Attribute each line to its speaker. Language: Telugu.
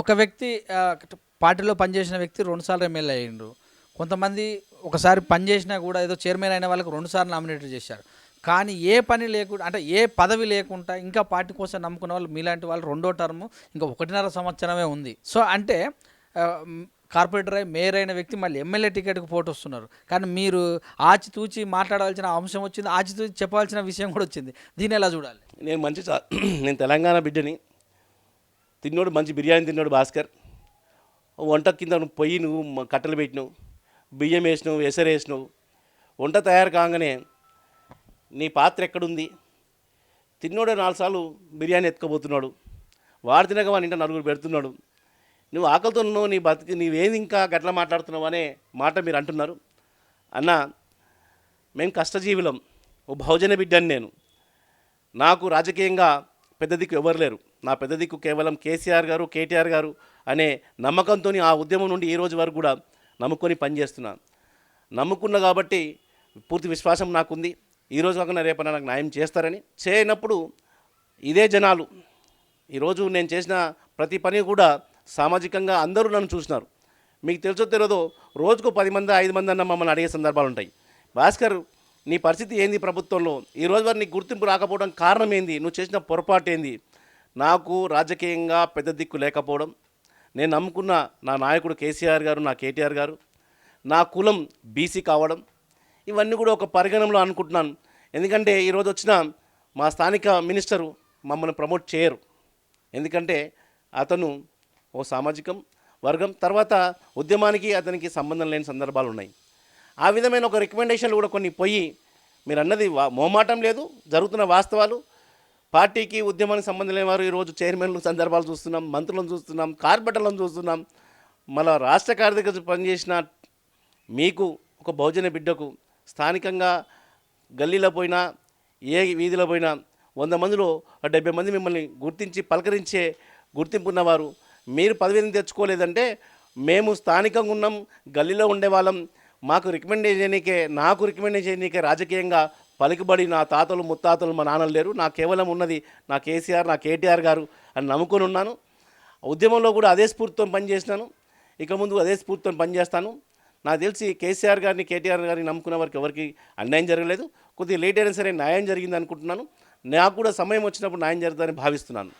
Speaker 1: ఒక వ్యక్తి పార్టీలో పనిచేసిన వ్యక్తి రెండుసార్లు ఎమ్మెల్యే అయ్యిండ్రు. కొంతమంది ఒకసారి పనిచేసినా కూడా ఏదో చైర్మన్ అయిన వాళ్ళకి రెండుసార్లు నామినేట్ చేశారు. కానీ ఏ పని లేకుండా అంటే ఏ పదవి లేకుండా ఇంకా పార్టీ కోసం నమ్ముకున్న వాళ్ళు మీలాంటి వాళ్ళు రెండో టర్మ్ ఇంకా ఒకటిన్నర సంవత్సరమే ఉంది. సో అంటే కార్పొరేటర్ అయి మేయర్ అయిన వ్యక్తి మళ్ళీ ఎమ్మెల్యే టికెట్కి పోటీ వస్తున్నారు కానీ మీరు ఆచితూచి మాట్లాడాల్సిన అంశం వచ్చింది ఆచితూచి చెప్పాల్సిన విషయం కూడా వచ్చింది. దీన్ని ఎలా చూడాలి?
Speaker 2: నేను మంచి నేను తెలంగాణ బిడ్డని తిన్నోడు మంచి బిర్యానీ తిన్నాడు భాస్కర్. వంట కింద నువ్వు పొయ్యి నువ్వు కట్టెలు పెట్టినావు బియ్యం వేసినావు ఎసరు వేసినావు. వంట తయారు కాగానే నీ పాత్ర ఎక్కడుంది? తిన్నోడే నాలుగు సార్లు బిర్యానీ ఎత్తుకోబోతున్నాడు వాడు తినక వాడి ఇంట నలుగురు పెడుతున్నాడు. నువ్వు ఆకలితో ఉన్నావు నీ బతికి నీవేది ఇంకా గట్ల మాట్లాడుతున్నావు అనే మాట మీరు అంటున్నారు. అన్న మేము కష్టజీవులం ఓ బహుజన బిడ్డని నేను. నాకు రాజకీయంగా పెద్ద దిక్కు ఎవరు లేరు. నా పెద్ద దిక్కు కేవలం కేసీఆర్ గారు కేటీఆర్ గారు అనే నమ్మకంతో ఆ ఉద్యమం నుండి ఈ రోజు వరకు కూడా నమ్ముకొని పనిచేస్తున్నాను నమ్ముకున్న కాబట్టి పూర్తి విశ్వాసం నాకుంది. ఈరోజు కాకుండా రేపన నాకు న్యాయం చేస్తారని చేయనప్పుడు ఇదే జనాలు. ఈరోజు నేను చేసిన ప్రతి పని కూడా సామాజికంగా అందరూ నన్ను చూసినారు. మీకు తెలుసో తెలియదో రోజుకు పది మంది ఐదు మంది అన్న మమ్మల్ని అడిగే సందర్భాలు ఉంటాయి. భాస్కర్ నీ పరిస్థితి ఏంది ప్రభుత్వంలో? ఈ రోజు వరకు నీకు గుర్తింపు రాకపోవడం కారణం ఏంది? నువ్వు చేసిన పొరపాటు ఏంది? నాకు రాజకీయంగా పెద్ద దిక్కు లేకపోవడం నేను నమ్ముకున్న నా నాయకుడు కేసీఆర్ గారు నా కేటీఆర్ గారు నా కులం బీసీ కావడం ఇవన్నీ కూడా ఒక పరిగణనలో అనుకుంటున్నాను. ఎందుకంటే ఈరోజు వచ్చిన మా స్థానిక మినిస్టరు మమ్మల్ని ప్రమోట్ చేయరు. ఎందుకంటే అతను ఓ సామాజికం వర్గం తర్వాత ఉద్యమానికి అతనికి సంబంధం లేని సందర్భాలు ఉన్నాయి. ఆ విధమైన ఒక రికమెండేషన్లు కూడా కొన్ని పోయి మీరు అన్నది వా- మోమాటం లేదు జరుగుతున్న వాస్తవాలు పార్టీకి ఉద్యమానికి సంబంధం లేని వారు ఈరోజు చైర్మన్లు సందర్భాలు చూస్తున్నాం మంత్రులను చూస్తున్నాం కార్పొరేటర్లను చూస్తున్నాం. మళ్ళా రాష్ట్ర కార్యదర్శి పనిచేసిన మీకు ఒక బహుజన బిడ్డకు స్థానికంగా గల్లీలో పోయినా ఏ వీధిలో పోయినా వంద మందిలో డెబ్బై మంది మిమ్మల్ని గుర్తించి పలకరించే గుర్తింపు ఉన్నవారు మీరు పదవిని తెచ్చుకోలేదంటే మేము స్థానికంగా ఉన్నాం గల్లీలో ఉండేవాళ్ళం మాకు రికమెండ్ చేయనీకే నాకు రికమెండ్ చేయనీకే రాజకీయంగా పలుకుబడి నా తాతలు ముత్తాతలు మా నాన్నలు లేరు. నా కేవలం ఉన్నది నా కేసీఆర్ నా కేటీఆర్ గారు అని నమ్ముకొని ఉన్నాను. ఉద్యమంలో కూడా అదే స్ఫూర్తితో పనిచేసినాను. ఇక ముందు అదే స్ఫూర్తితో పనిచేస్తాను. నాకు తెలిసి కేసీఆర్ గారిని కేటీఆర్ గారిని నమ్ముకున్న వారికి ఎవరికి అన్యాయం జరగలేదు. కొద్దిగా లేట్ అయినా సరే న్యాయం జరిగింది అనుకుంటున్నాను. నాకు కూడా సమయం వచ్చినప్పుడు న్యాయం జరుగుతుందని భావిస్తున్నాను.